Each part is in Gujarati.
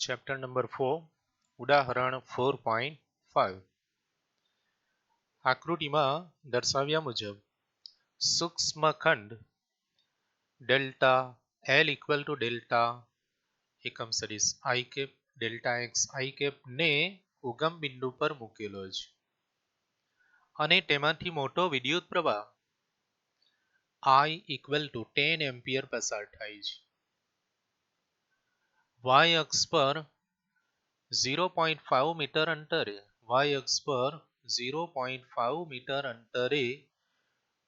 ચેપ્ટર નંબર ફોર ઉદાહરણ ફોર પોઈન્ટ ફાઇવ આકૃતિમાં દર્શાવ્યા મુજબ સૂક્ષ્મખંડ delta L equal to delta એકમ સદિશ I cap delta X I cap ને ઉગમ બિંદુ પર મૂકેલો છે. અને તેમાંથી મોટો વિદ્યુત પ્રવાહ I equal to ten ampere પસાર થાય છે. વાય અક્ષ પર ઝીરો પોઈન્ટ ફાઇવ મીટર અંતરે, વાય અક્ષ પર ઝીરો પોઈન્ટ ફાઇવ મીટર અંતરે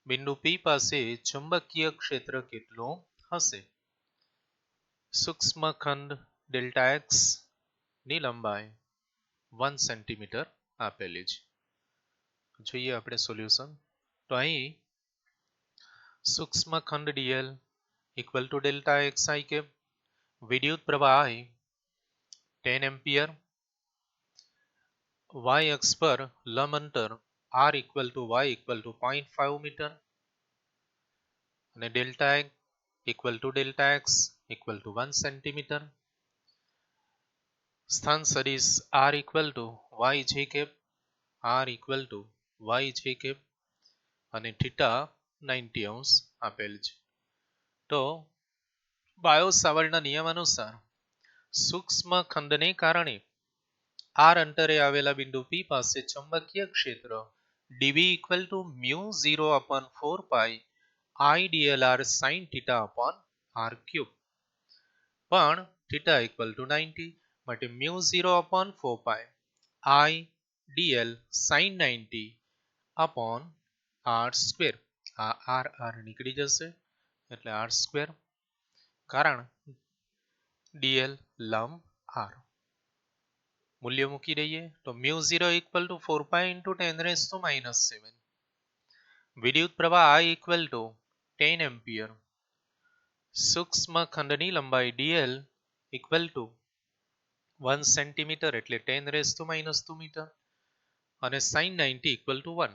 બિંદુ પી પાસે ચુંબકીય ક્ષેત્ર કેટલું હશે? સૂક્ષ્મખંડ ડેલ્ટા એક્સની લંબાઈ વન સેન્ટીમીટર આપેલી છે. જોઈએ આપણે સોલ્યુશન તો અહીં સૂક્ષ્મખંડ DL equal to delta X I cap વિદ્યુત પ્રવાહ I ટેન એમ્પિયર વાય અક્ષ પર લંબ અંતર R equal to Y equal to point five metre અને delta X equal to delta X equal to one centimetre સ્થાન સદિશ R equal to Y J cap R equal to Y J cap અને થીટા નાઇન્ટી અંશ આપેલ છે. તો બાયો સાવર્ટના નિયમ અનુસાર સૂક્ષ્મ ખંડને કારણે આર અંતરે આવેલા બિંદુ પી પાસે ચુંબકીય ક્ષેત્ર D B equal to mu zero upon four pi I D L R sine theta upon R cube પણ થીટા ઇક્વલ ટુ નાઇન્ટી માટે mu zero upon four pi I D L sine ninety upon R square આ આર આર નીકળી જશે. એટલે આર સ્ક્વેર કારણ? ડીએલ લંબ આર મૂલ્ય મૂકી દઈએ તો mu zero equal to four pi into ten raise to minus seven વિદ્યુત પ્રવાહ I equal to ten ampere સૂક્ષ્મ ખંડની લંબાઈ D L equal to one centimetre એટલે ten raise to minus two metre અને sine ninety equal to one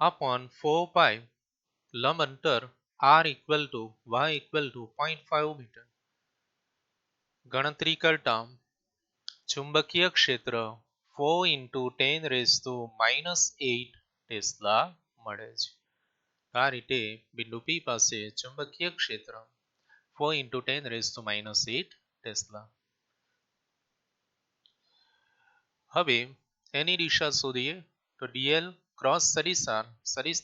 upon four pi લંબ અંતર equal to Y equal to point five metre ગણતરી કરતા ચુંબકીય ક્ષેત્ર 4 into ten raise to minus eight tesla મળે છે. આ રીતે બિંદુ પી પાસે ચુંબકીય ક્ષેત્ર four into ten raise to minus eight tesla હવે એની દિશા શોધીએ તો ડીએલ ક્રોસ સદિશ સરિસ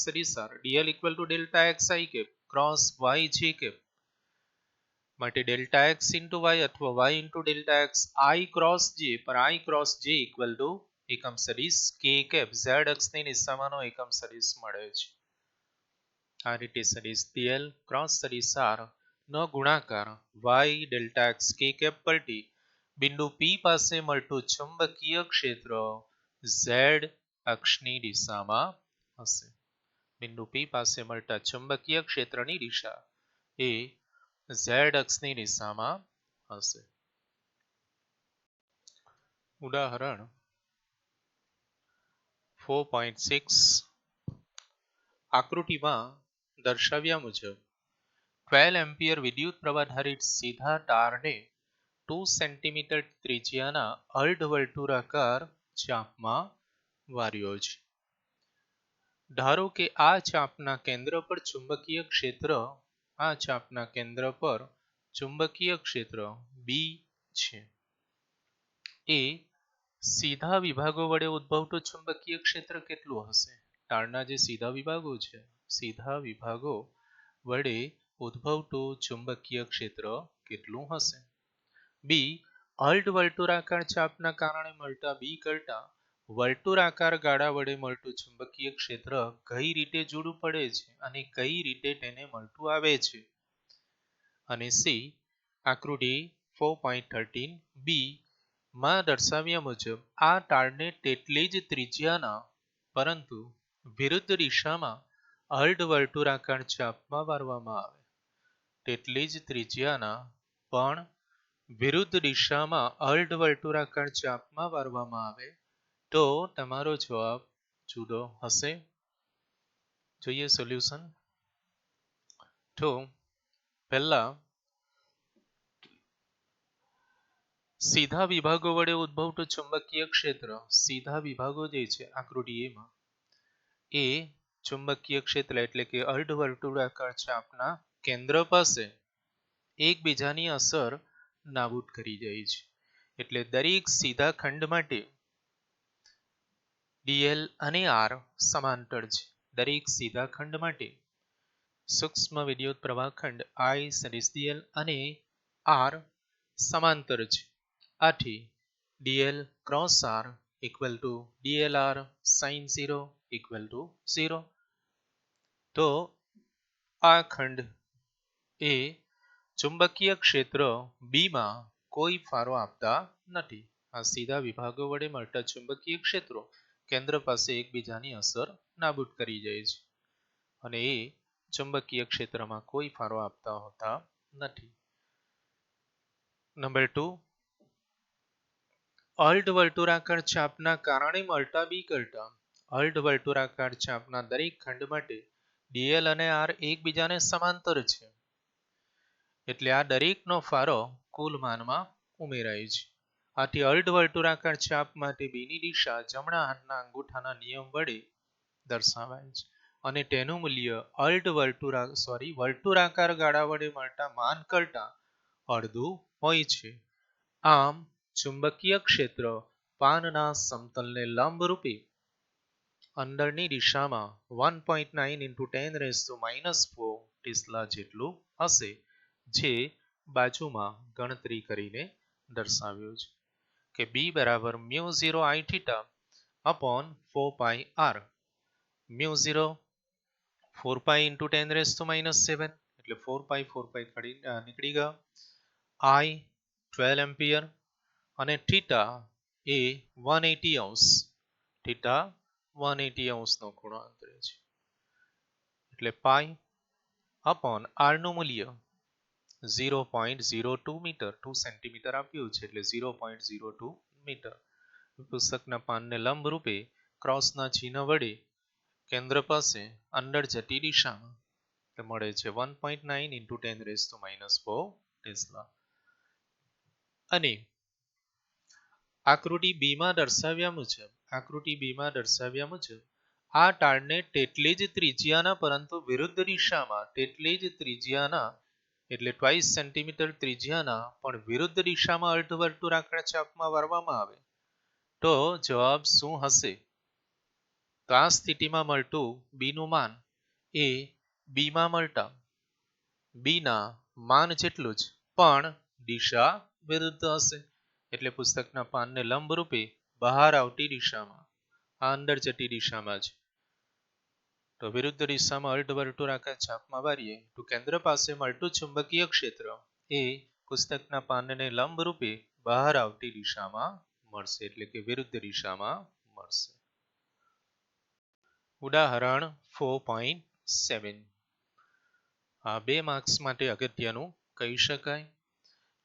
સદિશ R DL equal to delta X I cap cross Y J cap માટે delta એક્સ into વાય અથવા Y into delta X I cross J પર I cross J equal to એકમ સદિશ કે કેપ ઝેડ અક્ષની દિશામાંનો એકમ સદિશ મળે છે. આ રીતે સદિશ dl સદિશ આર નો ગુણાકાર વાય x k કે પર t, બિંદુ પી પાસે મળતું ચુંબકીય ક્ષેત્ર ઝેડ અક્ષની દિશામાં હશે. બિંદુ પી પાસે મળતા ચુંબકીય ક્ષેત્રની દિશા એ ઝેડ અક્ષની દિશામાં હશે. ઉદાહરણ ફોર પોઈન્ટ સિક્સ આકૃતિમાં દર્શાવ્યા મુજબ ટ્વેલ્વ એમ્પિયર વિદ્યુત પ્રવાધારિત સીધા તારને ટુ સેન્ટીમીટર ત્રિજ્યાના અર્ધવર્તુળાકાર ચાપમાં વાર્યો છે ધારો કે આ ચાપના કેન્દ્ર પર ચુંબકીય ક્ષેત્ર, આ ચાપના કેન્દ્ર પર ચુંબકીય ક્ષેત્ર બી છે. એ સીધા વિભાગો વડે ઉદ્ભવતું ચુંબકીય ક્ષેત્ર કેટલું હશે? તારના જે સીધા વિભાગો છે, સીધા વિભાગો વડે ઉદ્ભવતું ચુંબકીય ક્ષેત્ર કેટલું હશે? બી અલ્ટ વર્તુળાકાર ચાપના કારણે મળતા બી કરતા વર્તુળાકાર ગાળા વડે મળતું ચુંબકીય ક્ષેત્ર કઈ રીતે જોડું પડે છે અને કઈ રીતે તેને મળતું આવે છે? અને સી આકૃતિ ફોર પોઈન્ટ થર્ટીન બી માં દર્શાવ્યા મુજબ આ તારને તેટલી જ ત્રિજ્યાના, પરંતુ વિરુદ્ધ દિશામાં અર્ધ વર્તુળાકાર ચાપમાં વારવામાં આવે. તેટલી જ ત્રિજ્યાના, પણ વિરુદ્ધ દિશામાં અર્ધ વર્તુળાકાર ચાપમાં વારવામાં આવે. તો તમારો જવાબ જુદો હશે. જોઈએ સોલ્યુશન તો પહેલા સીધા વિભાગો વડે ઉદ્ભવતું ચુંબકીય ક્ષેત્ર, સીધા વિભાગો જે છે, આકૃતિ એમાં એ ચુંબકીય ક્ષેત્ર એટલે કે અર્ધવર્તુળાકાર ચાપના કેન્દ્ર પાસે એકબીજાની અસર નાબૂદ કરી જાય છે. એટલે દરેક સીધા ખંડ માટે ડીએલ અને આર સમાંતર છે. દરેક સીધા ખંડ માટે. સૂક્ષ્મ વિદ્યુત પ્રવાહ ખંડ આઈ સદિશ ડીએલ અને આર સમાંતર છે. આથી DL cross R equal to DL R sine zero equal to zero. તો આ ખંડ એ ચુંબકીય ક્ષેત્ર બીમાં કોઈ ફાળો આપતા નથી. આ સીધા વિભાગો વડે મળતા ચુંબકીય ક્ષેત્રો કેન્દ્ર પાસે એકબીજાની અસર નાબૂદ કરી જાય છે અને એ ચુંબકીય ક્ષેત્રમાં કોઈ ફાળો આપતા હોતા નથી. Number two. અલ્ટ વર્તુળાકાર છાપના કારણે મળતા બી કરતા. અલ્ટ વર્તુળાકાર છાપના દરેક ખંડ માટે ડીએલ અને આર એકબીજાને સમાંતર છે. એટલે આ દરેકનો ફાળો કુલ માનમાં ઉમેરાય છે. આથી અર્ધ વર્તુળાકાર ચાપ માટે બીની દિશા જમણા હાથના અંગૂઠાના નિયમ વડે દર્શાવાય છે. અને તેનું મૂલ્ય અર્ધ વર્તુળા સોરી વર્તુળાકાર ગાળા વડે મળતા માન કરતા અડધું હોય છે. આમ, ચુંબકીય ક્ષેત્ર પાનના સમતલને લંબરૂપે અંદરની દિશામાં one point nine into ten raise to minus four tesla જેટલું હશે, જે બાજુમાં ગણતરી કરીને દર્શાવ્યું છે. કે બી બરાબર mu zero I theta upon four pi R mu zero four pi into ten raise to minus seven એટલે ફોર પાઈ ફોર પાઈ કાઢી નીકળી ગયા. આઈ ટ્વેલ્વ એમ્પિયર અને થીટા એ વન એટી અંશ થીટા વન એટી અંશનો ખૂણો અંતરે છે. એટલે પાઈ અપોન આરનું મૂલ્ય zero point zero two metre, two centimetre આપ્યું છે એટલે zero point zero two metre. પુસ્તકના પાનને લંબ રૂપે ક્રોસના ચિહ્ન વડે કેન્દ્ર પાસે અંદર જતી દિશામાં મળે છે one point nine into ten raise to minus four tesla. અને આકૃતિ બીમાં દર્શાવ્યા મુજબ, આકૃતિ બીમાં દર્શાવ્યા મુજબ, આ ટાળને તેટલી જ ત્રિજ્યાના પરંતુ વિરુદ્ધ દિશામાં, તેટલી જ ત્રિજ્યાના એટલે ટ્વાઇસ સેન્ટીમીટર ત્રિજ્યાના પણ વિરુદ્ધ દિશામાં અર્ધવર્તુળાકાર ચાપમાં વારવામાં આવે. તો જવાબ શું હશે? તો આ સ્થિતિમાં મળતું બીનું માન એ બીમાં મળતા. બીના માન જેટલું જ, પણ દિશા વિરુદ્ધ હશે. એટલે પુસ્તકના પાનને લંબરૂપે બહાર આવતી દિશામાં, આ અંદર જતી દિશામાં છે તો વિરુદ્ધ દિશામાં અર્ધવર્તુળાકાર છાપમાં વારીએ તો કેન્દ્ર પાસે મળતું ચુંબકીય ક્ષેત્ર એ પુસ્તકના પાનને લંબરૂપે બહાર આવતી દિશામાં મળશે, એટલે કે વિરુદ્ધ દિશામાં મળશે. ઉદાહરણ ફોર પોઈન્ટ સેવન આ બે માર્ક્સ માટે અગત્યનું કહી શકાય.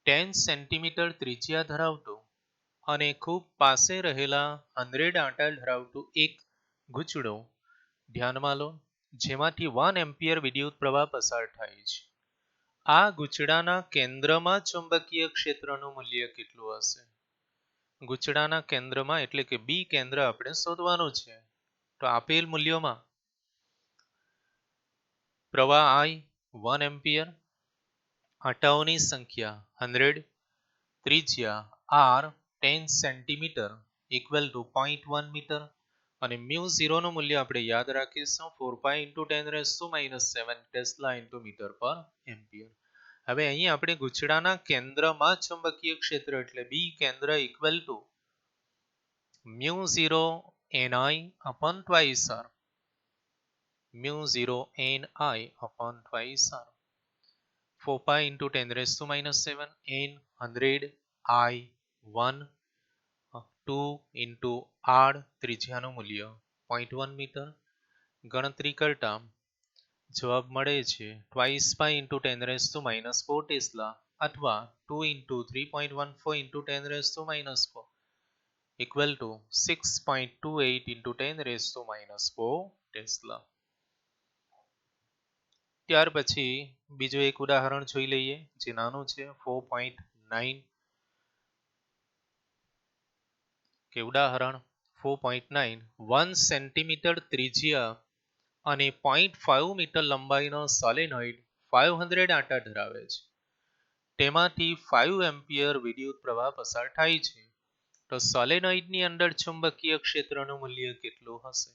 ટેન સેન્ટીમીટર ત્રિજ્યા ધરાવતું અને ખૂબ પાસે રહેલા હંડ્રેડ આંટા ધરાવતું એક ગૂંચડો ધ્યાનમાં લો, જેમાંથી વન એમ્પિયર વિદ્યુત પ્રવાહ પસાર થાય છે. આ ગૂંચડાના કેન્દ્રમાં ચુંબકીય ક્ષેત્રનું મૂલ્ય કેટલું હશે? ગૂંચડાના કેન્દ્રમાં એટલે કે બી કેન્દ્ર આપણે શોધવાનું છે. તો આપેલ મૂલ્યોમાં પ્રવાહ આઈ વન એમ્પિયર આટાઓની સંખ્યા હંડ્રેડ ત્રિજ્યા R ten centimetre equal to point one metre અને મ્યુ ઝીરોનું મૂલ્ય આપણે યાદ રાખીશું. Four pi into ten raise to minus seven tesla into metre પર એમ્પિયર હવે અહીં આપણે ગુચડાના કેન્દ્રમાં ચુંબકીય ક્ષેત્ર એટલે બી કેન્દ્ર equal to mu zero N I upon twice R mu zero N I upon twice R four pi into ten raise to minus seven N hundred I one two into R ત્રિજ્યાનું મૂલ્ય પોઈન્ટ વન મીટર. ગણતરી કરતા જવાબ મળે છે twice pi into ten raise to minus four tesla અથવા two into three point one four into ten raise to minus four equal to six point two eight into ten raise to minus four tesla ત્યાર પછી બીજું એક ઉદાહરણ જોઈ લઈએ જે નાનું છે ફોર પોઈન્ટ નાઇન કે ઉદાહરણ four point nine one centimetre ત્રિજ્યા અને પોઈન્ટ ફાઇવ મીટર લંબાઈનો સોલેનોઇડ ફાઇવ હંડ્રેડ આંટા ધરાવે છે. તેમાંથી ફાઇવ એમ્પિયર વિદ્યુત પ્રવાહ પસાર થાય છે. તો સોલેનોઇડની અંદર ચુંબકીય ક્ષેત્રનું મૂલ્ય કેટલું હશે?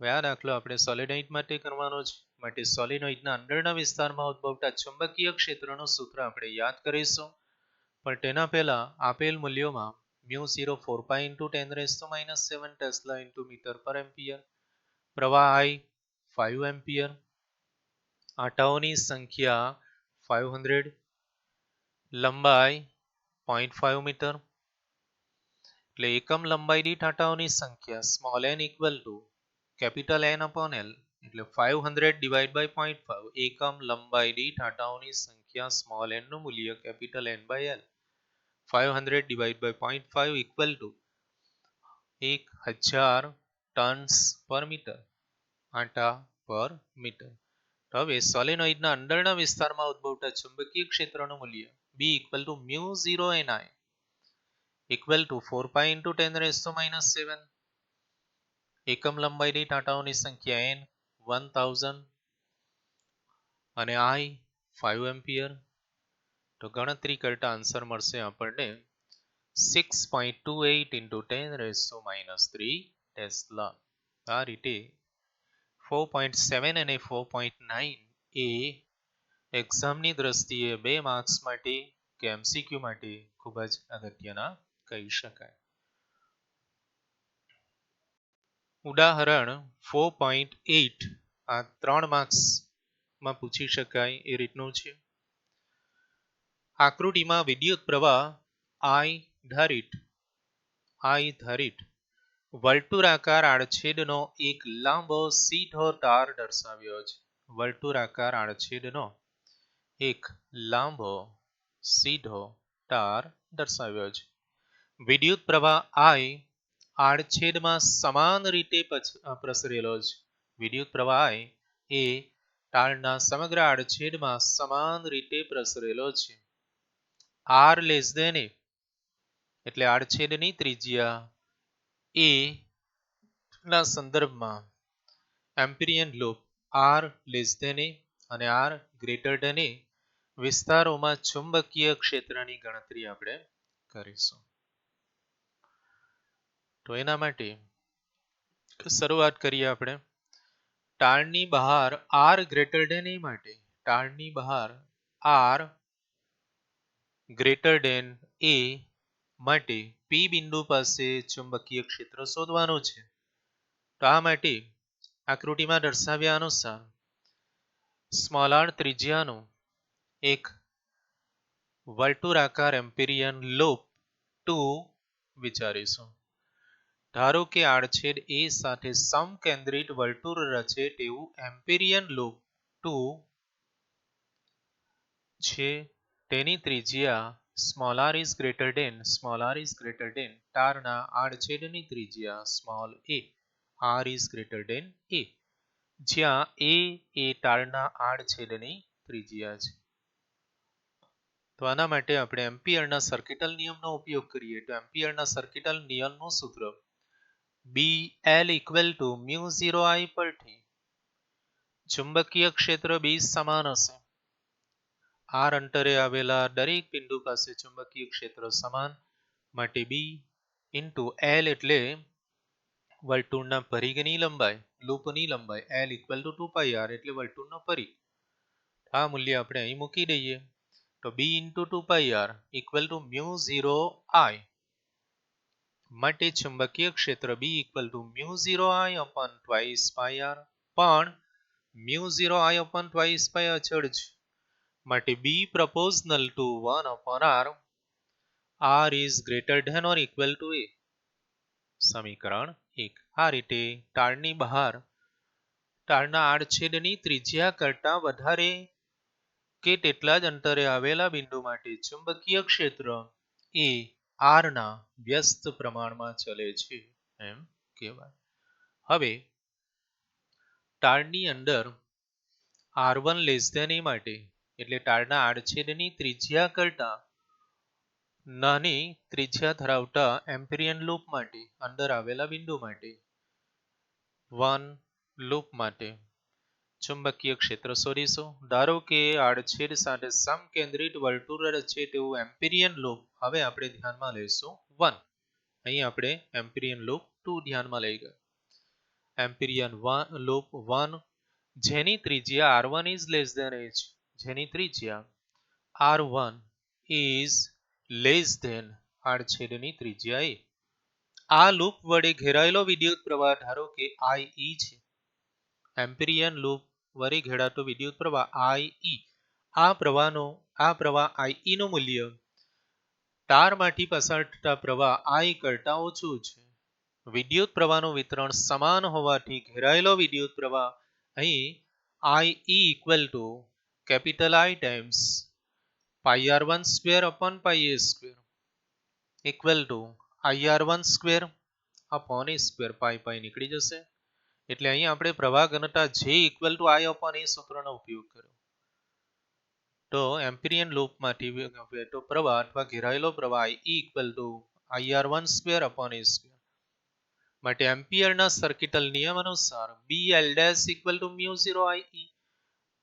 હવે દાખલો આપણે સોલેનોઇડ માટે કરવાનો છે. માટે સોલેનોઇડના અંદરના વિસ્તારમાં ઉદ્ભવતા ચુંબકીય ક્ષેત્રનું સૂત્ર આપણે યાદ કરીશું. પણ તેના પહેલા આપેલ મૂલ્યોમાં mu zero four pi into ten raise to minus seven tesla into metre પર એમ્પિયર પ્રવાહ આઈ ફાઇવ એમ્પિયર આટાઓની સંખ્યા ફાઇવ હંડ્રેડ લંબાઈ પોઈન્ટ ફાઇવ મીટર એટલે એકમ લંબાઈ દીઠ આટાઓની સંખ્યા small N equal to capital N upon L એટલે five hundred divide by point five એકમ લંબાઈ દીઠ આટાઓની સંખ્યા સ્મોલ એનનું મૂલ્ય capital N by L five divided five equal to એક હજાર ટન્સ પર મીટર આટા પર મીટર હવે સોલેનોઇડના અંદરના વિસ્તારમાં ઉદ્ભવતા ચુંબકીય ક્ષેત્રનું મૂલ્ય B equal to mu zero N I equal to four into into ten to minus minus seven એકમ લંબાઈ દીઠ આંટાઓની સંખ્યા વન થાઉઝન્ડ અને આઈ ફાઇવ એમ્પિયર તો ગણતરી કરતા આન્સર મળશે આપણને six point two eight into ten raise to minus three tesla આ રીતે ફોર પોઈન્ટ સેવન અને ફોર પોઈન્ટ નાઇન એ એક્ઝામની દ્રષ્ટિએ બે માર્ક્સ માટે કે એમસીક્યુ માટે ખૂબ જ અગત્યના કહી શકાય. ઉદાહરણ ફોર પોઈન્ટ એઇટ આ ત્રણ માર્ક્સમાં પૂછી શકાય એ રીતનું છે. આકૃતિમાં વિદ્યુત પ્રવાહ આઈ ધારિત આઈ ધારિત વર્તુળાકાર આડછેદનો એક લાંબો સીધો તાર દર્શાવ્યો છે. વર્તુળાકાર આડછેદનો એક લાંબો સીધો તાર દર્શાવ્યો છે. વિદ્યુત પ્રવાહ આઈ આડછેદમાં સમાન રીતે પ્રસરેલો છે. વિદ્યુત પ્રવાહ આઈ એ તારના સમગ્ર આડછેદમાં સમાન રીતે પ્રસરેલો છે. R less than a. એટલે આડછેદની ત્રિજ્યા એ ના સંદર્ભમાં Amperian loop R less than A અને આર ગ્રેટર દેન એ વિસ્તારોમાં ચુંબકીય ક્ષેત્રની ગણતરી આપણે કરીશું. તો એના માટે શરૂઆત કરીએ આપણે. ટાળની બહાર આર ગ્રેટર દેન એ માટે, ટાળની બહાર આર ગ્રેટર દેન એ માટે પી બિંદુ પાસે ચુંબકીય ક્ષેત્ર શોધવાનું છે. તો આ માટે આકૃતિમાં દર્શાવ્યા અનુસાર સ્મોલ આર ત્રિજ્યાનું એક વર્તુળાકાર એમ્પિરિયન લૂપ ટુ વિચારીશું. ધારો કે આડછેદ એ સાથે સમકેન્દ્રિત વર્તુળ રચે તેવું એમ્પિરિયન લૂપ ટુ છે. તેની ત્રિજ્યા small R is greater than small R is greater than ટારના આડછેદની ત્રિજ્યા small A R is greater than A જ્યાં એ એ ટારના આડછેદની ત્રિજ્યા છે. તો આના માટે આપણે એમ્પિયરના સર્કિટલ નિયમનો ઉપયોગ કરીએ. તો એમ્પિયરના સર્કિટલ નિયમનું સૂત્ર B L equal to mu zero I પરથી ચુંબકીય ક્ષેત્ર બી સમાન હશે. આર અંતરે આવેલા દરેક બિંદુ પાસે ચુંબકીય ક્ષેત્ર સમાન માટે બી ઇન્ટુ એલ એટલે વર્તુળના પરિઘની લંબાઈ, લૂપની લંબાઈ L equal to two pi R એટલે વર્તુળનો પરિઘ. આ મૂલ્ય આપણે અહીં મૂકી દઈએ. તો B into two pi R equal to mu zero I માટે ચુંબકીય ક્ષેત્ર B equal to mu zero I upon twice pi R પણ mu zero I upon twice pi અચળ છે માટે B proportional to one upon R R is greater than or equal to A સમીકરણ એક. આ રીતે ટાળની બહાર ટાળના આડછેદની ત્રિજ્યા કરતા વધારે કે તેટલા જ અંતરે આવેલા બિંદુ માટે ચુંબકીય ક્ષેત્ર એ આરના વ્યસ્ત પ્રમાણમાં ચલે છે એમ કહેવાય. હવે ટાળની અંદર R one less than A માટે એટલે ટાળના આડછેદની ત્રિજ્યા કરતા નાની ત્રિજ્યા ધરાવતા એમ્પિરિયન લૂપ માટે, અંદર આવેલા બિંદુ માટે, વન લૂપ માટે ચુંબકીય ક્ષેત્ર શોધીશું. ધારો કે આડછેદ સાથે સમકેન્દ્રિત વર્તુળ રચે તેવું એમ્પિરિયન લૂપ, હવે આપણે ધ્યાનમાં લઈશું વન. અહીં આપણે એમ્પિરિયન લૂપ ટુ ધ્યાનમાં લઈ ગયા. એમ્પિરિયન લૂપ વન, જેની ત્રિજ્યા R one is less than H જેની ત્રિજ્યા R one is less than આડછેદની ત્રિજ્યા એ. આ લૂપ વડે ઘેરાયેલો વિદ્યુત ધારો કે આઈ ઈ છે. એમ્પિરિયન લૂપ વડે ઘેરાતો વિદ્યુત પ્રવાહ આઈ ઈ આ પ્રવાહનો, આ પ્રવાહ આઈ ઈ નું મૂલ્ય તારમાંથી પસાર થતા પ્રવાહ આઈ કરતા ઓછું છે. વિદ્યુત પ્રવાહનું વિતરણ સમાન હોવાથી ઘેરાયેલો વિદ્યુત પ્રવાહ અહીં I equal to times pi R one square upon pi A square equal to I R one square upon A square pi pi નીકળી જશે. એટલે અહીં આપણે પ્રવાહ ઘનતા જે equal to I upon A સૂત્રનો ઉપયોગ કર્યો. તો એમ્પિરિયન લૂપમાંથી વહેતો પ્રવાહ અથવા ઘેરાયેલો પ્રવાહ I equal to I R one square upon A માટે એમ્પિયરના સર્કિટલ નિયમ અનુસાર B L dash equal to mu zero I E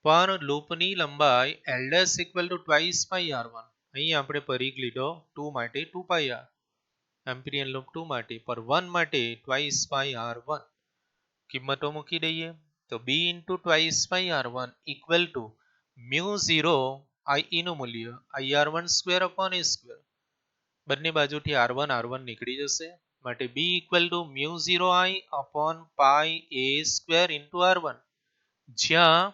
પણ લૂપની લંબાઈ L dash equal to twice pi R one અહીં આપણે પરીખ લીધો ટુ માટે two pi R Amperian loop two માટે, પર વન માટે ટ્વાઇસ પાઈ આર વન કિંમતો મૂકી દઈએ. તો B into twice pi R one equal to mu zero I E નું મૂલ્ય I R one square upon A square બંને બાજુથી આર વન આર વન નીકળી જશે. માટે B equal to mu zero I upon pi A square into R one જ્યાં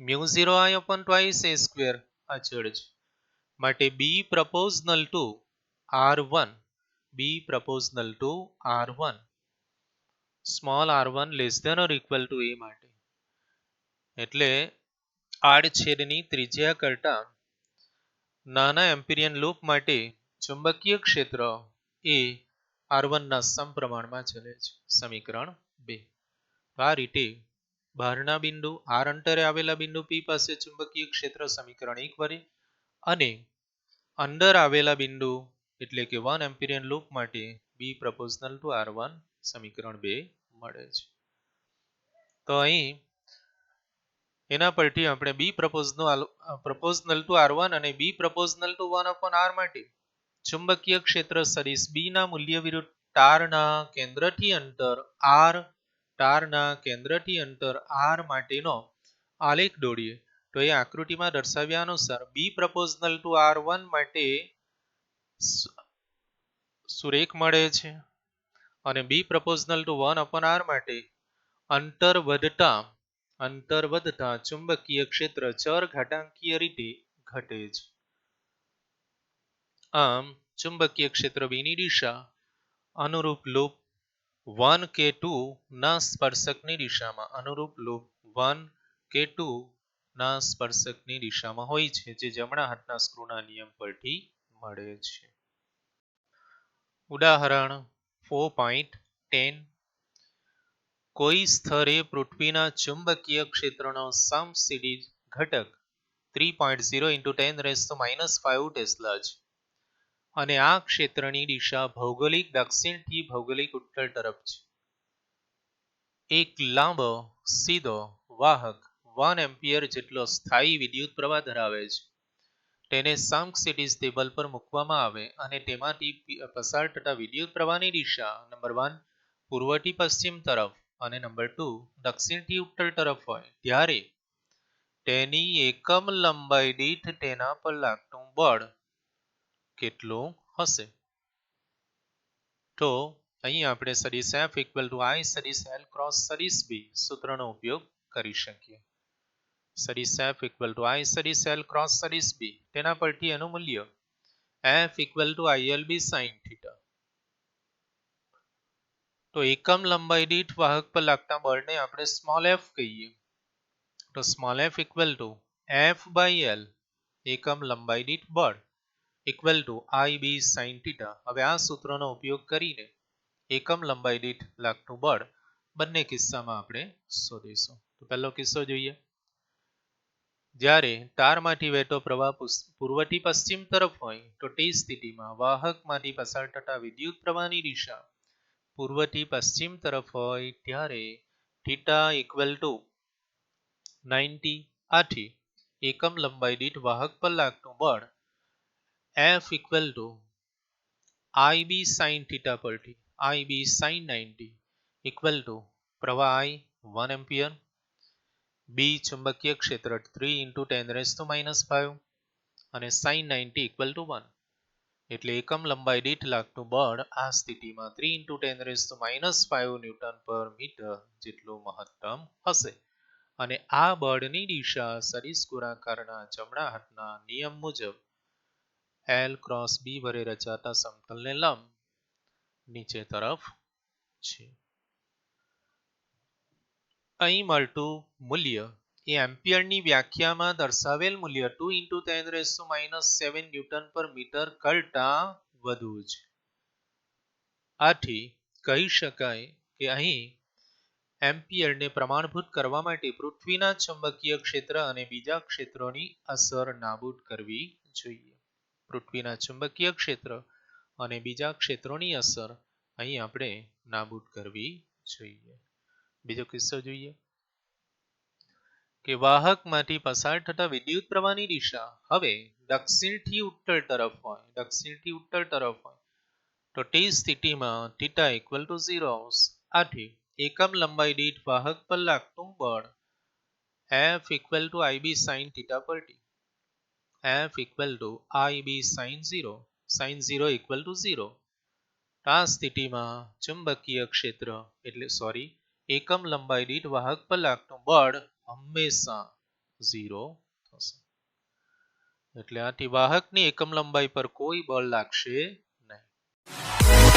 mu zero I upon twice A square અચળ છે. માટે R one, B proportional to R one, small R one less than or equal to A માટે. એટલે આડછેદની ત્રિજ્યા કરતા નાના એમ્પિરિયન લૂપ માટે ચુંબકીય ક્ષેત્ર એ આર ના સમપ્રમાણમાં ચલે છે. સમીકરણ બે. આ રીતે બહારના બિંદુ, આર અંતરે આવેલા બિંદુ, પી પાસે ચુંબકીય ક્ષેત્ર સમીકરણ એક વડે અને અંદર આવેલા બિંદુ એટલે કે વન એમ્પિરિયન લૂપ માટે B proportional to R one સમીકરણ બે મળે છે. તો અહીં એના પરથી આપણે B proportional proportional to R one અને B proportional to one upon R માટે ચુંબકીય ક્ષેત્ર સદિશ બી ના મૂલ્ય વિરુદ્ધ તારના કેન્દ્રથી અંતર આર તારના કેન્દ્રથી અંતર આર માટેનો આલેખ દોડીએ તો એ આકૃતિમાં દર્શાવ્યા અનુસાર બી પ્રપોઝનલ ટુ આર માટે સુરેખ મળે છે અને B proportional to one upon R માટે અંતર વધતા અંતર વધતા ચુંબકીય ક્ષેત્ર ચર ઘાટાંકીય રીતે ઘટે છે. આમ, ચુંબકીય ક્ષેત્ર બીની દિશા અનુરૂપ લૂપ વન કે ટુ ના સ્પર્શકની દિશામાં અનુરૂપ લૂપ વન કે ટુ ના સ્પર્શકની દિશામાં હોય છે, જે જમણા હાથના સ્ક્રૂના નિયમ પરથી મળે છે. ઉદાહરણ ફોર પોઈન્ટ ટેન કોઈ સ્થળે પૃથ્વીના ચુંબકીય ક્ષેત્રનો સમસીડી ઘટક three point zero into ten raise to minus five tesla છે. અને આ ક્ષેત્રની દિશા ભૌગોલિક, દક્ષિણથી ભૌગોલિક ઉત્તર તરફ છે. એક લાંબો, સીધો વાહક વન એમ્પિયર જેટલો સ્થાયી વિદ્યુત પ્રવાહ ધરાવે છે. તેને સમક્ષિતિજ ટેબલ પર મૂકવામાં આવે અને તેમાંથી પસાર થતા વિદ્યુત પ્રવાહની દિશા નંબર વન પૂર્વથી પશ્ચિમ તરફ અને નંબર ટુ દક્ષિણથી ઉત્તર તરફ હોય ત્યારે તેની એકમ લંબાઈ દીઠ તેના પર લાગતું બળ કેટલું હશે? તો અહીં આપણે સદિશ એફ ઇક્વલ ટુ આઈ સદિશ એલ ક્રોસ સદિશ બી સૂત્રનો ઉપયોગ કરી શકીએ. સદિશ એફ ઇક્વલ ટુ આઈ સદિશ એલ ક્રોસ સદિશ બી તેના પરથી એનું મૂલ્ય F equal to I L B sine તો એકમ લંબાઈ દીઠ વાહક પર લાગતા બળને આપણે સ્મોલ એફ કહીએ. તો small F equal to F by L એકમ લંબાઈ દીઠ બળ. Equal to I B sine theta હવે આ સૂત્રનો ઉપયોગ કરીને એકમ લંબાઈ દીઠ લાગતું બળ બંને કિસ્સામાં આપણે શોધીશું. તો પહેલો કિસ્સો જોઈએ. જ્યારે તારમાંથી વહેતો પ્રવાહ પૂર્વથી પશ્ચિમ તરફ હોય, તો તે સ્થિતિમાં વાહકમાંથી પસાર થતા વિદ્યુત પ્રવાહની દિશા પૂર્વથી પશ્ચિમ તરફ હોય, ત્યારે થીટા ઇક્વલ ટુ નાઇન્ટી આથી એકમ લંબાઈ દીઠ વાહક પર લાગતું બળ F equal to ib sin sine per t ib sin sine ninety to પ્રવાહ આઈ વન એમ્પિયર બી ચુંબકીય ક્ષેત્ર three into ten raise to minus five અને sine ninety equal to one એટલે એકમ લંબાઈ દીઠ લાગતું બળ આ સ્થિતિમાં three into ten raise to minus five newton per metre જેટલું મહત્તમ હશે. અને આ બળની દિશા સદિશ ગુણાકારના જમણા હાથના નિયમ મુજબ એલ ક્રોસ બી વડે રચાતા સમતલને લંબ નીચે તરફ છે. અહીં મળતું મૂલ્ય એ એમ્પિયરની વ્યાખ્યામાં દર્શાવેલ મૂલ્ય two into ten રેસો minus seven newton per metre કરતા વધુ છે. આથી કહી શકાય કે અહીં એમ્પિયરને પ્રમાણભૂત કરવા માટે પૃથ્વીના ચુંબકીય ક્ષેત્ર અને બીજા ક્ષેત્રોની અસર નાબૂદ કરવી જોઈએ. પૃથ્વીના ચુંબકીય ક્ષેત્ર અને બીજા ક્ષેત્રોની અસર અહીં આપણે નાબૂદ કરવી જોઈએ. બીજો કિસ્સો જોઈએ. કે વાહકમાંથી પસાર થતા વિદ્યુત પ્રવાહની દિશા હવે દક્ષિણથી ઉત્તર તરફ હોય, દક્ષિણથી ઉત્તર તરફ હોય. તો તે સ્થિતિમાં થીટા ઇક્વલ ટુ ઝીરો આથી એકમ લંબાઈ દીઠ વાહક પર લાગતું બળ F equal to I B sine theta per T equal to I B sine zero sine zero equal to zero આ સ્થિતિમાં ચુંબકીય ક્ષેત્ર એટલે સોરી એકમ લંબાઈ દીઠ વાહક પર લાગતું બળ હંમેશા ઝીરો થશે. એટલે આથી વાહકની એકમ લંબાઈ પર કોઈ બળ લાગશે નહીં.